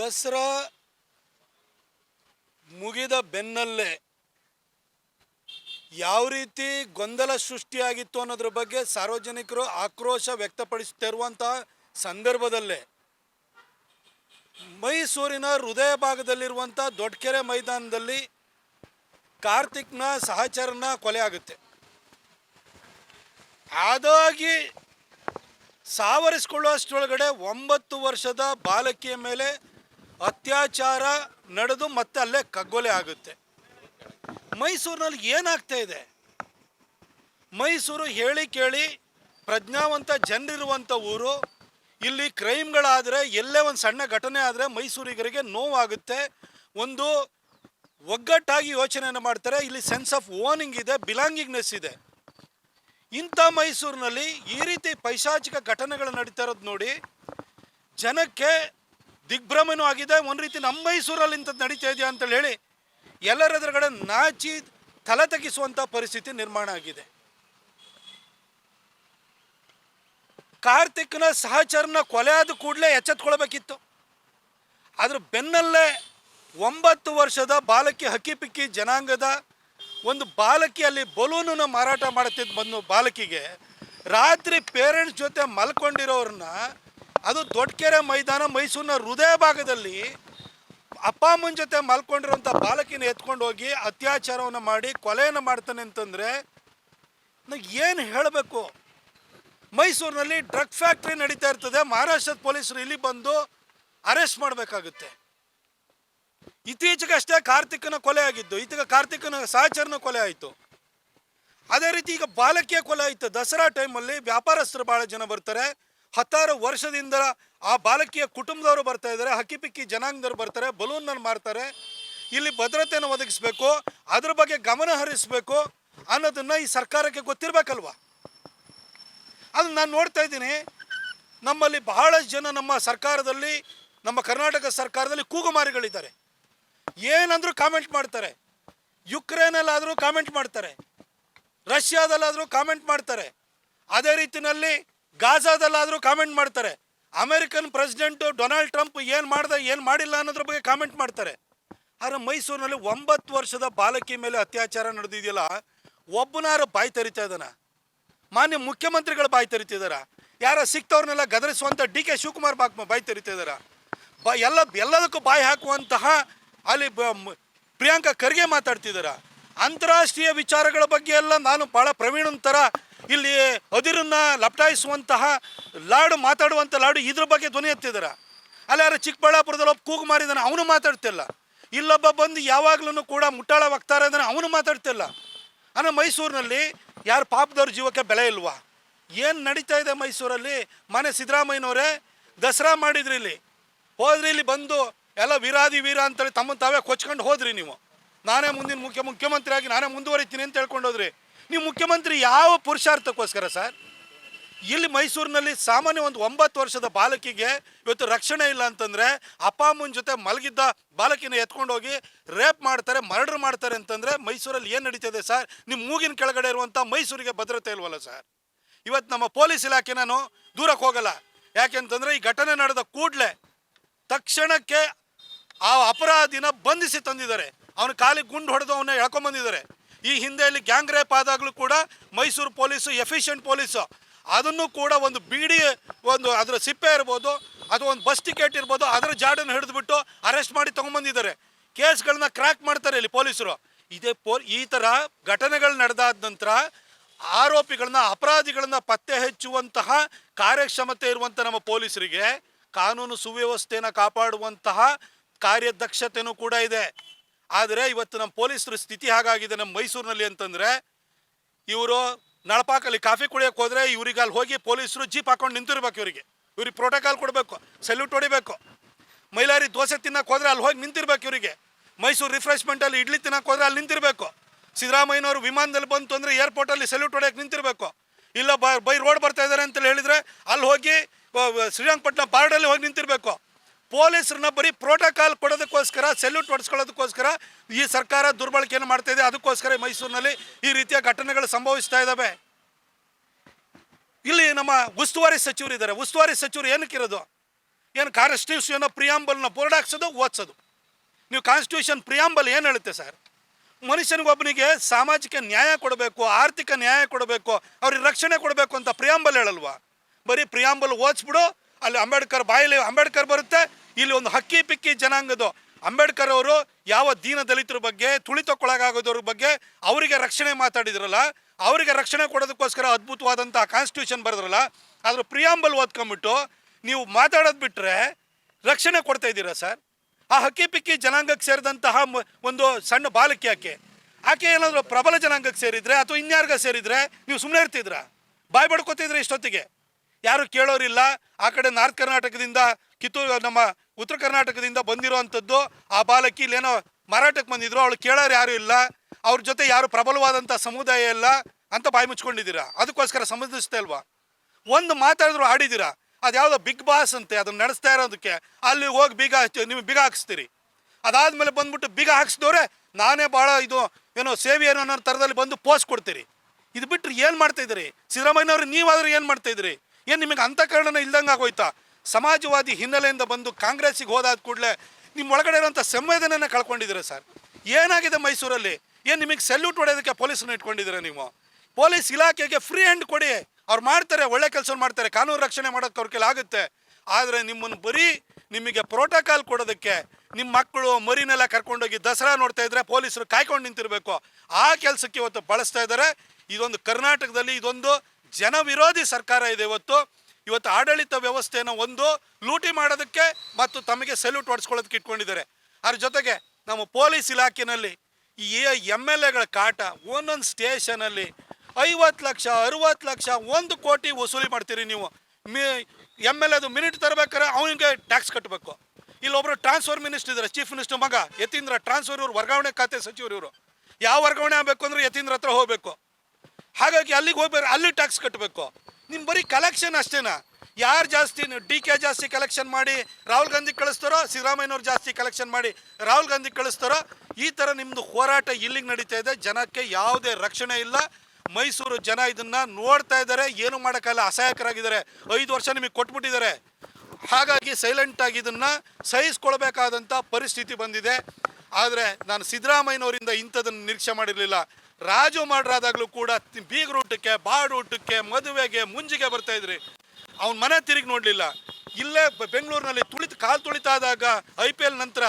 ದಸರಾ ಮುಗಿದ ಬೆನ್ನಲ್ಲೇ ಯಾವ ರೀತಿ ಗೊಂದಲ ಸೃಷ್ಟಿಯಾಗಿತ್ತು ಅನ್ನೋದ್ರ ಬಗ್ಗೆ ಸಾರ್ವಜನಿಕರು ಆಕ್ರೋಶ ವ್ಯಕ್ತಪಡಿಸುತ್ತಿರುವಂತಹ ಸಂದರ್ಭದಲ್ಲೇ ಮೈಸೂರಿನ ಹೃದಯ ಭಾಗದಲ್ಲಿರುವಂಥ ದೊಡ್ಡಕೆರೆ ಮೈದಾನದಲ್ಲಿ ಕಾರ್ತಿಕ್ನ ಸಹಚರನ ಕೊಲೆ ಆಗುತ್ತೆ. ಅದಾಗಿ ಸಾವರಿಸಿಕೊಳ್ಳುವಷ್ಟರೊಳಗಡೆ ಒಂಬತ್ತು ವರ್ಷದ ಬಾಲಕಿಯ ಮೇಲೆ ಅತ್ಯಾಚಾರ ನಡೆದು ಮತ್ತೆ ಅಲ್ಲೇ ಕಗ್ಗೊಲೆ ಆಗುತ್ತೆ. ಮೈಸೂರಿನಲ್ಲಿ ಏನಾಗ್ತಾ ಇದೆ? ಮೈಸೂರು ಹೇಳಿ ಕೇಳಿ ಪ್ರಜ್ಞಾವಂತ ಜನರಿರುವಂಥ ಊರು. ಇಲ್ಲಿ ಕ್ರೈಮ್ಗಳಾದರೆ ಎಲ್ಲೇ ಒಂದು ಸಣ್ಣ ಘಟನೆ ಆದರೆ ಮೈಸೂರಿಗರಿಗೆ ನೋವಾಗುತ್ತೆ. ಒಂದು ಒಗ್ಗಟ್ಟಾಗಿ ಯೋಚನೆಯನ್ನು ಮಾಡ್ತಾರೆ. ಇಲ್ಲಿ ಸೆನ್ಸ್ ಆಫ್ ಓನಿಂಗ್ ಇದೆ ಬಿಲಾಂಗಿಂಗ್ನೆಸ್ ಇದೆ. ಇಂಥ ಮೈಸೂರಿನಲ್ಲಿ ಈ ರೀತಿ ಪೈಶಾಚಿಕ ಘಟನೆಗಳು ನಡೀತಾ ಇರೋದು ನೋಡಿ ಜನಕ್ಕೆ ದಿಗ್ಭ್ರಮೆನೂ ಆಗಿದೆ. ಒಂದು ರೀತಿ ನಮ್ಮ ಮೈಸೂರಲ್ಲಿ ಇಂಥದ್ದು ನಡೀತಾ ಇದೆಯಾ ಅಂತೇಳಿ ಹೇಳಿ ಎಲ್ಲರ ನಾಚಿ ತಲೆ ತಗ್ಗಿಸುವಂಥ ಪರಿಸ್ಥಿತಿ ನಿರ್ಮಾಣ ಆಗಿದೆ. ಕಾರ್ತಿಕ್ನ ಸಹಚರನ ಕೊಲೆ ಆದ ಕೂಡಲೇ ಎಚ್ಚೆತ್ಕೊಳ್ಬೇಕಿತ್ತು. ಅದ್ರ ಬೆನ್ನಲ್ಲೇ ಒಂಬತ್ತು ವರ್ಷದ ಬಾಲಕಿ ಹಕ್ಕಿಪಿಕ್ಕಿ ಜನಾಂಗದ ಒಂದು ಬಾಲಕಿಯಲ್ಲಿ ಬಲೂನನ್ನು ಮಾರಾಟ ಮಾಡುತ್ತಿದ್ದ ಬಂದು ಬಾಲಕಿಗೆ ರಾತ್ರಿ ಪೇರೆಂಟ್ಸ್ ಜೊತೆ ಮಲ್ಕೊಂಡಿರೋರನ್ನ ಅದು ದೊಡ್ಡಕೆರೆ ಮೈದಾನ ಮೈಸೂರಿನ ಹೃದಯ ಭಾಗದಲ್ಲಿ ಅಪ್ಪ ಅಮ್ಮನ ಜೊತೆ ಮಲ್ಕೊಂಡಿರೋಂಥ ಬಾಲಕಿನ ಎತ್ಕೊಂಡು ಹೋಗಿ ಅತ್ಯಾಚಾರವನ್ನು ಮಾಡಿ ಕೊಲೆಯನ್ನು ಮಾಡ್ತಾನೆ ಅಂತಂದರೆ ಏನು ಹೇಳಬೇಕು? ಮೈಸೂರಿನಲ್ಲಿ ಡ್ರಗ್ ಫ್ಯಾಕ್ಟ್ರಿ ನಡೀತಾ ಇರ್ತದೆ. ಮಹಾರಾಷ್ಟ್ರದ ಪೊಲೀಸರು ಇಲ್ಲಿ ಬಂದು ಅರೆಸ್ಟ್ ಮಾಡಬೇಕಾಗುತ್ತೆ. ಇತ್ತೀಚೆಗಷ್ಟೇ ಕಾರ್ತಿಕನ ಕೊಲೆ ಆಗಿದ್ದು ಈತಗ ಕಾರ್ತಿಕನ ಸಹಚರನ ಕೊಲೆ ಆಯಿತು. ಅದೇ ರೀತಿ ಈಗ ಬಾಲಕಿಯ ಕೊಲೆ ಆಯಿತು. ದಸರಾ ಟೈಮಲ್ಲಿ ವ್ಯಾಪಾರಸ್ಥರು ಭಾಳ ಜನ ಬರ್ತಾರೆ. ಹತ್ತಾರು ವರ್ಷದಿಂದ ಆ ಬಾಲಕಿಯ ಕುಟುಂಬದವರು ಬರ್ತಾ ಇದ್ದಾರೆ ಹಕ್ಕಿಪಿಕ್ಕಿ ಜನಾಂಗದವರು ಬರ್ತಾರೆ ಬಲೂನನ್ನು ಮಾರ್ತಾರೆ. ಇಲ್ಲಿ ಭದ್ರತೆಯನ್ನು ಒದಗಿಸ್ಬೇಕು, ಅದ್ರ ಬಗ್ಗೆ ಗಮನ ಹರಿಸಬೇಕು ಅನ್ನೋದನ್ನು ಈ ಸರ್ಕಾರಕ್ಕೆ ಗೊತ್ತಿರಬೇಕಲ್ವ? ಅದು ನಾನು ನೋಡ್ತಾ ಇದ್ದೀನಿ. ನಮ್ಮಲ್ಲಿ ಬಹಳಷ್ಟು ಜನ ನಮ್ಮ ಸರ್ಕಾರದಲ್ಲಿ, ನಮ್ಮ ಕರ್ನಾಟಕ ಸರ್ಕಾರದಲ್ಲಿ ಕೂಗುಮಾರಿಗಳಿದ್ದಾರೆ. ಏನಂದರೂ ಕಾಮೆಂಟ್ ಮಾಡ್ತಾರೆ. ಯುಕ್ರೇನಲ್ಲಾದರೂ ಕಾಮೆಂಟ್ ಮಾಡ್ತಾರೆ. ರಷ್ಯಾದಲ್ಲಾದರೂ ಕಾಮೆಂಟ್ ಮಾಡ್ತಾರೆ. ಅದೇ ರೀತಿಯಲ್ಲಿ ಗಾಜಾದಲ್ಲಾದರೂ ಕಾಮೆಂಟ್ ಮಾಡ್ತಾರೆ. ಅಮೆರಿಕನ್ ಪ್ರೆಸಿಡೆಂಟು ಡೊನಾಲ್ಡ್ ಟ್ರಂಪ್ ಏನು ಮಾಡ್ದೆ, ಏನು ಮಾಡಿಲ್ಲ ಅನ್ನೋದ್ರ ಬಗ್ಗೆ ಕಾಮೆಂಟ್ ಮಾಡ್ತಾರೆ. ಆದರೆ ಮೈಸೂರಿನಲ್ಲಿ ಒಂಬತ್ತು ವರ್ಷದ ಬಾಲಕಿ ಮೇಲೆ ಅತ್ಯಾಚಾರ ನಡೆದಿದೆಯಲ್ಲ, ಒಬ್ಬನಾರು ಬಾಯಿ ತೆರಿತಾ ಇದ್ದಾನೆ. ಮಾನ್ಯ ಮುಖ್ಯಮಂತ್ರಿಗಳು ಬಾಯಿ ತೆರಿತಿದಾರ ಯಾರ ಸಿಕ್ತವ್ರನ್ನೆಲ್ಲ ಗದರಿಸುವಂಥ ಡಿ ಕೆ ಶಿವಕುಮಾರ್ ಬಾಕ್ ಬಾಯಿ ತೆರಿತಿದಾರ ಬ ಎಲ್ಲ ಎಲ್ಲದಕ್ಕೂ ಬಾಯಿ ಹಾಕುವಂತಹ ಅಲ್ಲಿ ಪ್ರಿಯಾಂಕಾ ಖರ್ಗೆ ಮಾತಾಡ್ತಿದ್ದಾರೆ? ಅಂತಾರಾಷ್ಟ್ರೀಯ ವಿಚಾರಗಳ ಬಗ್ಗೆ ಎಲ್ಲ ನಾನು ಭಾಳ ಪ್ರವೀಣನ ಥರ ಇಲ್ಲಿ ಅದಿರನ್ನ ಲಪಟಾಯಿಸುವಂತಹ ಲಾಡು ಮಾತಾಡುವಂಥ ಲಾಡು ಇದ್ರ ಬಗ್ಗೆ ಧ್ವನಿ ಎತ್ತಿದ್ದಾರೆ ಅಲ್ಲಿ ಯಾರು ಚಿಕ್ಕಬಳ್ಳಾಪುರದಲ್ಲಿ ಒಬ್ಬ ಕೂಗು ಮಾರಿದಾನೆ, ಅವನು ಮಾತಾಡ್ತಿಲ್ಲ. ಇಲ್ಲೊಬ್ಬ ಬಂದು ಯಾವಾಗ್ಲೂ ಕೂಡ ಮುಟ್ಟಾಳ ವಕ್ತಾರ ಇದ್ದಾನೆ ಅವನು ಮಾತಾಡ್ತಿಲ್ಲ. ಅಂದರೆ ಮೈಸೂರಿನಲ್ಲಿ ಯಾರು ಪಾಪದವ್ರ ಜೀವಕ್ಕೆ ಬೆಲೆ ಇಲ್ವಾ? ಏನು ನಡೀತಾ ಇದೆ ಮೈಸೂರಲ್ಲಿ? ಮನೆ ಸಿದ್ದರಾಮಯ್ಯನವರೇ, ದಸರಾ ಮಾಡಿದ್ರಿ ಇಲ್ಲಿ. ಹೋದ್ರಿ ಇಲ್ಲಿ ಬಂದು ಎಲ್ಲ ವೀರಾದಿ ವೀರ ಅಂತೇಳಿ ತಮ್ಮನ್ನು ತಾವೇ ಕೊಚ್ಕೊಂಡು ಹೋದ್ರಿ ನೀವು. ನಾನೇ ಮುಂದಿನ ಮುಖ್ಯ ಮುಖ್ಯಮಂತ್ರಿ ಆಗಿ ನಾನೇ ಮುಂದುವರಿತೀನಿ ಅಂತ ಹೇಳ್ಕೊಂಡು ಹೋದ್ರಿ. ನೀವು ಮುಖ್ಯಮಂತ್ರಿ ಯಾವ ಪುರುಷಾರ್ಥಕ್ಕೋಸ್ಕರ ಸರ್? ಇಲ್ಲಿ ಮೈಸೂರಿನಲ್ಲಿ ಸಾಮಾನ್ಯ ಒಂದು ಒಂಬತ್ತು ವರ್ಷದ ಬಾಲಕಿಗೆ ಇವತ್ತು ರಕ್ಷಣೆ ಇಲ್ಲ ಅಂತಂದ್ರೆ ಅಪ್ಪ ಅಮ್ಮನ ಜೊತೆ ಮಲಗಿದ್ದ ಬಾಲಕಿನ ಎತ್ಕೊಂಡು ಹೋಗಿ ರೇಪ್ ಮಾಡ್ತಾರೆ, ಮರ್ಡರ್ ಮಾಡ್ತಾರೆ ಅಂತಂದ್ರೆ ಮೈಸೂರಲ್ಲಿ ಏನು ನಡೀತದೆ ಸರ್? ನಿಮ್ಮ ಮೂಗಿನ ಕೆಳಗಡೆ ಇರುವಂಥ ಮೈಸೂರಿಗೆ ಭದ್ರತೆ ಇಲ್ವಲ್ಲ ಸರ್? ಇವತ್ತು ನಮ್ಮ ಪೊಲೀಸ್ ಇಲಾಖೆ ನಾನು ದೂರಕ್ಕೆ ಹೋಗಲ್ಲ. ಯಾಕೆಂತಂದ್ರೆ ಈ ಘಟನೆ ನಡೆದ ಕೂಡಲೇ ತಕ್ಷಣಕ್ಕೆ ಆ ಅಪರಾಧಿನ ಬಂಧಿಸಿ ತಂದಿದ್ದಾರೆ. ಅವನ ಕಾಲಿಗೆ ಗುಂಡು ಹೊಡೆದು ಅವನ್ನ ಎಳ್ಕೊಂಬಂದಿದ್ದಾರೆ. ಈ ಹಿಂದೆಯಲ್ಲಿ ಗ್ಯಾಂಗ್ ರೇಪ್ ಆದಾಗಲೂ ಕೂಡ ಮೈಸೂರು ಪೊಲೀಸು, ಎಫಿಷಿಯಂಟ್ ಪೊಲೀಸು. ಅದನ್ನು ಕೂಡ ಒಂದು ಬೀಡಿ, ಒಂದು ಅದರ ಸಿಪ್ಪೆ ಇರ್ಬೋದು, ಅದು ಒಂದು ಬಸ್ ಟಿಕೆಟ್ ಇರ್ಬೋದು, ಅದರ ಜಾಡನ್ನು ಹಿಡಿದುಬಿಟ್ಟು ಅರೆಸ್ಟ್ ಮಾಡಿ ತೊಗೊಂಬಂದಿದ್ದಾರೆ. ಕೇಸ್ಗಳನ್ನ ಕ್ರ್ಯಾಕ್ ಮಾಡ್ತಾರೆ ಇಲ್ಲಿ ಪೊಲೀಸರು. ಇದೇ ಪೋ, ಈ ಥರ ಘಟನೆಗಳು ನಡೆದಾದ ನಂತರ ಆರೋಪಿಗಳನ್ನ, ಅಪರಾಧಿಗಳನ್ನ ಪತ್ತೆ ಹಚ್ಚುವಂತಹ ಕಾರ್ಯಕ್ಷಮತೆ ಇರುವಂಥ ನಮ್ಮ ಪೊಲೀಸರಿಗೆ ಕಾನೂನು ಸುವ್ಯವಸ್ಥೆಯನ್ನು ಕಾಪಾಡುವಂತಹ ಕಾರ್ಯದಕ್ಷತೆಯೂ ಕೂಡ ಇದೆ. ಆದರೆ ಇವತ್ತು ನಮ್ಮ ಪೊಲೀಸರು ಸ್ಥಿತಿ ಹಾಗಾಗಿದೆ ನಮ್ಮ ಮೈಸೂರಿನಲ್ಲಿ ಅಂತಂದರೆ, ಇವರು ನಳಪಾಕಲ್ಲಿ ಕಾಫಿ ಕುಡಿಯೋಕೆ ಹೋದರೆ ಇವ್ರಿಗೆ ಅಲ್ಲಿ ಹೋಗಿ ಪೊಲೀಸರು ಜೀಪ್ ಹಾಕೊಂಡು ನಿಂತಿರ್ಬೇಕು ಇವರಿಗೆ. ಇವ್ರಿಗೆ ಪ್ರೋಟೋಕಾಲ್ ಕೊಡಬೇಕು ಸಲ್ಯೂಟ್ ಹೊಡಿಬೇಕು. ಮೈಲಾರಿ ದೋಸೆ ತಿನ್ನಕ್ಕೆ ಹೋದರೆ ಅಲ್ಲಿ ಹೋಗಿ ನಿಂತಿರ್ಬೇಕು ಇವರಿಗೆ. ಮೈಸೂರು ರಿಫ್ರೆಶ್ಮೆಂಟಲ್ಲಿ ಇಡ್ಲಿ ತಿನ್ನಕ್ಕೆ ಹೋದರೆ ಅಲ್ಲಿ ನಿಂತಿರ್ಬೇಕು. ಸಿದ್ದರಾಮಯ್ಯನವರು ವಿಮಾನದಲ್ಲಿ ಬಂತು ಅಂದರೆ ಏರ್ಪೋರ್ಟಲ್ಲಿ ಸಲ್ಯೂಟ್ ಹೊಡೆಯಕ್ಕೆ ನಿಂತಿರಬೇಕು. ಇಲ್ಲ ಬ ರೋಡ್ ಬರ್ತಾ ಇದ್ದಾರೆ ಅಂತ ಹೇಳಿದ್ರೆ ಅಲ್ಲಿ ಹೋಗಿ ಶ್ರೀರಂಗಪಟ್ಟಣ ಬಾರ್ಡಲ್ಲಿ ಹೋಗಿ ನಿಂತಿರ್ಬೇಕು. ಪೊಲೀಸರನ್ನ ಬರೀ ಪ್ರೋಟೋಕಾಲ್ ಕೊಡೋದಕ್ಕೋಸ್ಕರ, ಸೆಲ್ಯೂಟ್ ಹೊಡೆಸ್ಕೊಳ್ಳೋದಕ್ಕೋಸ್ಕರ ಈ ಸರ್ಕಾರ ದುರ್ಬಳಕೆಯನ್ನು ಮಾಡ್ತಾ ಇದೆ. ಅದಕ್ಕೋಸ್ಕರ ಮೈಸೂರಿನಲ್ಲಿ ಈ ರೀತಿಯ ಘಟನೆಗಳು ಸಂಭವಿಸ್ತಾ ಇದ್ದಾವೆ ಇಲ್ಲಿ ನಮ್ಮ ಉಸ್ತುವಾರಿ ಸಚಿವರು ಇದ್ದಾರೆ ಉಸ್ತುವಾರಿ ಸಚಿವರು ಏನಕ್ಕಿರೋದು ಏನು ಕಾನ್ಸ್ಟಿಟ್ಯೂಷನ್ ಪ್ರಿಯಾಂಬಲ್ನ ಬೋರ್ಡ್ ಹಾಕ್ಸೋದು, ಓದಿಸೋದು. ನೀವು ಕಾನ್ಸ್ಟಿಟ್ಯೂಷನ್ ಪ್ರಿಯಾಂಬಲ್ ಏನು ಹೇಳುತ್ತೆ ಸರ್? ಮನುಷ್ಯನಿಗೊಬ್ಬನಿಗೆ ಸಾಮಾಜಿಕ ನ್ಯಾಯ ಕೊಡಬೇಕು, ಆರ್ಥಿಕ ನ್ಯಾಯ ಕೊಡಬೇಕು, ಅವ್ರಿಗೆ ರಕ್ಷಣೆ ಕೊಡಬೇಕು ಅಂತ ಪ್ರಿಯಾಂಬಲ್ ಹೇಳಲ್ವಾ? ಬರೀ ಪ್ರಿಯಾಂಬಲ್ ಓದಿಸ್ಬಿಡು, ಅಲ್ಲಿ ಅಂಬೇಡ್ಕರ್ ಬಾಯಲ್ಲಿ ಅಂಬೇಡ್ಕರ್ ಬರುತ್ತೆ ಇಲ್ಲಿ ಒಂದು ಹಕ್ಕಿ ಪಿಕ್ಕಿ ಜನಾಂಗದ ಅಂಬೇಡ್ಕರ್ ಅವರು ಯಾವ ದೀನ ದಲಿತರ ಬಗ್ಗೆ ತುಳಿತಕ್ಕೊಳಗಾಗೋದ್ರ ಬಗ್ಗೆ ಅವರಿಗೆ ರಕ್ಷಣೆ ಮಾತಾಡಿದ್ರಲ್ಲ, ಅವರಿಗೆ ರಕ್ಷಣೆ ಕೊಡೋದಕ್ಕೋಸ್ಕರ ಅದ್ಭುತವಾದಂಥ ಕಾನ್ಸ್ಟಿಟ್ಯೂಷನ್ ಬರೆದ್ರಲ್ಲ ಅದ್ರ ಪ್ರಿಯಾಂಬಲ್ ಓದ್ಕೊಂಬಿಟ್ಟು ನೀವು ಮಾತಾಡೋದು ಬಿಟ್ಟರೆ ರಕ್ಷಣೆ ಕೊಡ್ತಾ ಇದ್ದೀರಾ ಸರ್? ಆ ಹಕ್ಕಿ ಪಿಕ್ಕಿ ಜನಾಂಗಕ್ಕೆ ಸೇರಿದಂತಹ ಒಂದು ಸಣ್ಣ ಬಾಲಕಿ ಆಕೆ ಆಕೆ ಏನಾದರೂ ಪ್ರಬಲ ಜನಾಂಗಕ್ಕೆ ಸೇರಿದ್ರೆ ಅಥವಾ ಇನ್ಯಾರ್ಗ ಸೇರಿದ್ರೆ ನೀವು ಸುಮ್ಮನೆ ಇರ್ತಿದ್ರ? ಬಾಯ್ ಬಡ್ಕೋತಿದ್ರೆ ಇಷ್ಟೊತ್ತಿಗೆ. ಯಾರು ಕೇಳೋರಿಲ್ಲ. ಆ ಕಡೆ ನಾರ್ತ್ ಕರ್ನಾಟಕದಿಂದ ಕಿತ್ತೂರು ನಮ್ಮ ಉತ್ತರ ಕರ್ನಾಟಕದಿಂದ ಬಂದಿರುವಂಥದ್ದು, ಆ ಬಾಲಕಿ ಇಲ್ಲೇನೋ ಮಾರಾಟಕ್ಕೆ ಬಂದಿದ್ರು, ಅವಳು ಕೇಳೋರು ಯಾರು ಇಲ್ಲ, ಅವ್ರ ಜೊತೆ ಯಾರು ಪ್ರಬಲವಾದಂಥ ಸಮುದಾಯ ಇಲ್ಲ ಅಂತ ಬಾಯಿ ಮುಚ್ಕೊಂಡಿದ್ದೀರಾ? ಅದಕ್ಕೋಸ್ಕರ ಸಂಬಂಧಿಸ್ತಾ ಇಲ್ವಾ ಒಂದು ಮಾತಾಡಿದ್ರು ಆಡಿದ್ದೀರಾ? ಅದು ಯಾವುದೋ ಬಿಗ್ ಬಾಸ್ ಅಂತೆ, ಅದನ್ನು ನಡೆಸ್ತಾ ಇರೋದಕ್ಕೆ. ಅಲ್ಲಿ ಹೋಗಿ ಬೀಗ ಹಚ್ಚಿ ನೀವು ಬೀಗ ಹಾಕಿಸ್ತೀರಿ. ಅದಾದಮೇಲೆ ಬಂದ್ಬಿಟ್ಟು ಬೀಗ ಹಾಕ್ಸಿದವ್ರೆ, ನಾನೇ ಭಾಳ ಇದು, ಏನೋ ಸೇವೆ ಏನೋ ಅನ್ನೋ ಥರದಲ್ಲಿ ಬಂದು ಪೋಸ್ಟ್ ಕೊಡ್ತೀರಿ. ಇದು ಬಿಟ್ಟರೆ ಏನು ಮಾಡ್ತಾ ಇದ್ದೀರಿ? ಸಿದ್ದರಾಮಯ್ಯನವ್ರು ನೀವಾದ್ರೂ ಏನು ಮಾಡ್ತಾ ಇದ್ದೀರಿ? ಏನು ನಿಮಗೆ ಅಂತಃಕರಣನ ಇಲ್ದಂಗೆ ಆಗೋಯ್ತಾ? ಸಮಾಜವಾದಿ ಹಿನ್ನೆಲೆಯಿಂದ ಬಂದು ಕಾಂಗ್ರೆಸ್ಸಿಗೆ ಹೋದಾದ ಕೂಡಲೇ ನಿಮ್ಮ ಒಳಗಡೆ ಇರೋಂಥ ಸಂವೇದನೆಯನ್ನು ಕಳ್ಕೊಂಡಿದ್ದೀರಾ ಸರ್? ಏನಾಗಿದೆ ಮೈಸೂರಲ್ಲಿ? ಏನು ನಿಮಗೆ ಸೆಲ್ಯೂಟ್ ಹೊಡೆಯೋದಕ್ಕೆ ಪೊಲೀಸನ್ನು ಇಟ್ಕೊಂಡಿದ್ದೀರಾ ನೀವು? ಪೊಲೀಸ್ ಇಲಾಖೆಗೆ ಫ್ರೀ ಹ್ಯಾಂಡ್ ಕೊಡಿ. ಅವ್ರು ಮಾಡ್ತಾರೆ, ಒಳ್ಳೆ ಕೆಲಸ ಮಾಡ್ತಾರೆ, ಕಾನೂನು ರಕ್ಷಣೆ ಮಾಡೋಕ್ಕೆ ಅವ್ರ ಕೆಲ ಆಗುತ್ತೆ. ಆದರೆ ನಿಮ್ಮನ್ನು ಬರೀ ನಿಮಗೆ ಪ್ರೋಟೋಕಾಲ್ ಕೊಡೋದಕ್ಕೆ ನಿಮ್ಮ ಮಕ್ಕಳು ಮರಿನೆಲ್ಲ ಕರ್ಕೊಂಡೋಗಿ ದಸರಾ ನೋಡ್ತಾ ಇದ್ರೆ ಪೊಲೀಸರು ಕಾಯ್ಕೊಂಡು ನಿಂತಿರಬೇಕು. ಆ ಕೆಲಸಕ್ಕೆ ಇವತ್ತು ಬಳಸ್ತಾ ಇದ್ದಾರೆ ಇದೊಂದು ಕರ್ನಾಟಕದಲ್ಲಿ ಇದೊಂದು ಜನವಿರೋಧಿ ಸರ್ಕಾರ ಇದೆ ಇವತ್ತು. ಇವತ್ತು ಆಡಳಿತ ವ್ಯವಸ್ಥೆನ ಒಂದು, ಲೂಟಿ ಮಾಡೋದಕ್ಕೆ ಮತ್ತು ತಮಗೆ ಸೆಲ್ಯೂಟ್ ಹೊಡೆಸ್ಕೊಳ್ಳೋದಕ್ಕೆ ಇಟ್ಕೊಂಡಿದ್ದಾರೆ. ಅದ್ರ ಜೊತೆಗೆ ನಮ್ಮ ಪೊಲೀಸ್ ಇಲಾಖೆಯಲ್ಲಿ ಈ ಎಂ ಎಲ್ ಎಗಳ ಕಾಟ ಒಂದೊಂದು ಸ್ಟೇಷನಲ್ಲಿ ಐವತ್ತು ಲಕ್ಷ, ಅರುವತ್ತು ಲಕ್ಷ, ಒಂದು ಕೋಟಿ ವಸೂಲಿ ಮಾಡ್ತೀರಿ ನೀವು. ಮಿ, ಎಂ ಎಲ್ ಎದು ಮಿನಿಟ್ ತರಬೇಕಾದ್ರೆ ಅವನಿಗೆ ಟ್ಯಾಕ್ಸ್ ಕಟ್ಟಬೇಕು. ಇಲ್ಲೊಬ್ಬರು ಟ್ರಾನ್ಸ್ಫರ್ ಮಿನಿಸ್ಟರ್ ಇದ್ದಾರೆ, ಚೀಫ್ ಮಿನಿಸ್ಟರ್ ಮಗ, ಯತೀಂದ್ರ ಟ್ರಾನ್ಸ್ಫರ್ ಇವರು, ವರ್ಗಾವಣೆ ಖಾತೆ ಸಚಿವರು ಇವರು. ಯಾವ ವರ್ಗಾವಣೆ ಆಗಬೇಕು ಅಂದರೆ ಯತೀಂದ್ರ ಹತ್ರ ಹೋಗಬೇಕು. ಹಾಗಾಗಿ ಅಲ್ಲಿಗೆ ಹೋಗ್ಬೇಕು, ಅಲ್ಲಿ ಟ್ಯಾಕ್ಸ್ ಕಟ್ಟಬೇಕು. ನಿಮ್ಮ ಬರೀ ಕಲೆಕ್ಷನ್ ಅಷ್ಟೇನಾ? ಯಾರು ಜಾಸ್ತಿ ಡಿ ಕೆ ಜಾಸ್ತಿ ಕಲೆಕ್ಷನ್ ಮಾಡಿ ರಾಹುಲ್ ಗಾಂಧಿ ಕಳಿಸ್ತಾರೋ, ಸಿದ್ದರಾಮಯ್ಯನವ್ರು ಜಾಸ್ತಿ ಕಲೆಕ್ಷನ್ ಮಾಡಿ ರಾಹುಲ್ ಗಾಂಧಿ ಕಳಿಸ್ತಾರೋ, ಈ ಥರ ನಿಮ್ಮದು ಹೋರಾಟ ಇಲ್ಲಿಗೆ ನಡೀತಾ ಇದೆ. ಜನಕ್ಕೆ ಯಾವುದೇ ರಕ್ಷಣೆ ಇಲ್ಲ. ಮೈಸೂರು ಜನ ಇದನ್ನು ನೋಡ್ತಾ ಇದ್ದಾರೆ. ಏನು ಮಾಡೋಕ್ಕಲ್ಲ ಅಸಹಾಯಕರಾಗಿದ್ದಾರೆ. ಐದು ವರ್ಷ ನಿಮಗೆ ಕೊಟ್ಬಿಟ್ಟಿದ್ದಾರೆ. ಹಾಗಾಗಿ ಸೈಲೆಂಟ್ ಆಗಿ ಇದನ್ನ ಸಹಿಸ್ಕೊಳ್ಬೇಕಾದಂಥ ಪರಿಸ್ಥಿತಿ ಬಂದಿದೆ. ಆದರೆ ನಾನು ಸಿದ್ದರಾಮಯ್ಯನವರಿಂದ ಇಂಥದನ್ನು ನಿರೀಕ್ಷೆ ಮಾಡಿರಲಿಲ್ಲ. ರಾಜು ಮಾಡ್ರಾದಾಗಲೂ ಕೂಡ ಬೀಗರೂಟಕ್ಕೆ ಬಾಡೂಟಕ್ಕೆ ಮದುವೆಗೆ, ಮುಂಜಿಗೆ ಬರ್ತಾ ಇದ್ರಿ. ಅವ್ನ ಮನೆ ತಿರುಗಿ ನೋಡಲಿಲ್ಲ. ಇಲ್ಲೇ ಬೆಂಗಳೂರಿನಲ್ಲಿ ತುಳಿತ ಕಾಲು ತುಳಿತಾದಾಗ ಐ ಪಿ ಎಲ್ ನಂತರ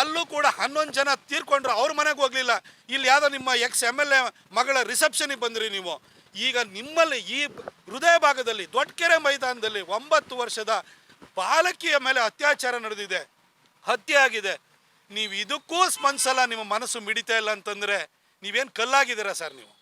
ಅಲ್ಲೂ ಕೂಡ ಹನ್ನೊಂದು ಜನ ತೀರ್ಕೊಂಡ್ರು, ಅವ್ರ ಮನೆಗೆ ಹೋಗಲಿಲ್ಲ. ಇಲ್ಲಿ ಯಾವುದೋ ನಿಮ್ಮ ಎಕ್ಸ್ ಎಂ ಎಲ್ ಎ ಮಗಳ ರಿಸೆಪ್ಷನಿಗೆ ಬಂದ್ರಿ ನೀವು. ಈಗ ನಿಮ್ಮಲ್ಲಿ ಈ ಹೃದಯ ಭಾಗದಲ್ಲಿ ದೊಡ್ಡಕೆರೆ ಮೈದಾನದಲ್ಲಿ ಒಂಬತ್ತು ವರ್ಷದ ಬಾಲಕಿಯ ಮೇಲೆ ಅತ್ಯಾಚಾರ ನಡೆದಿದೆ. ಹತ್ಯೆ ಆಗಿದೆ. ನೀವು ಇದಕ್ಕೂ ಸ್ಪಂದಿಸಲ್ಲ ನಿಮ್ಮ ಮನಸ್ಸು ಮಿಡಿತಾ ಇಲ್ಲ ಅಂತಂದರೆ ನೀವೇನು ಕಲ್ಲಾಗಿದ್ದೀರಾ ಸರ್ ನೀವು?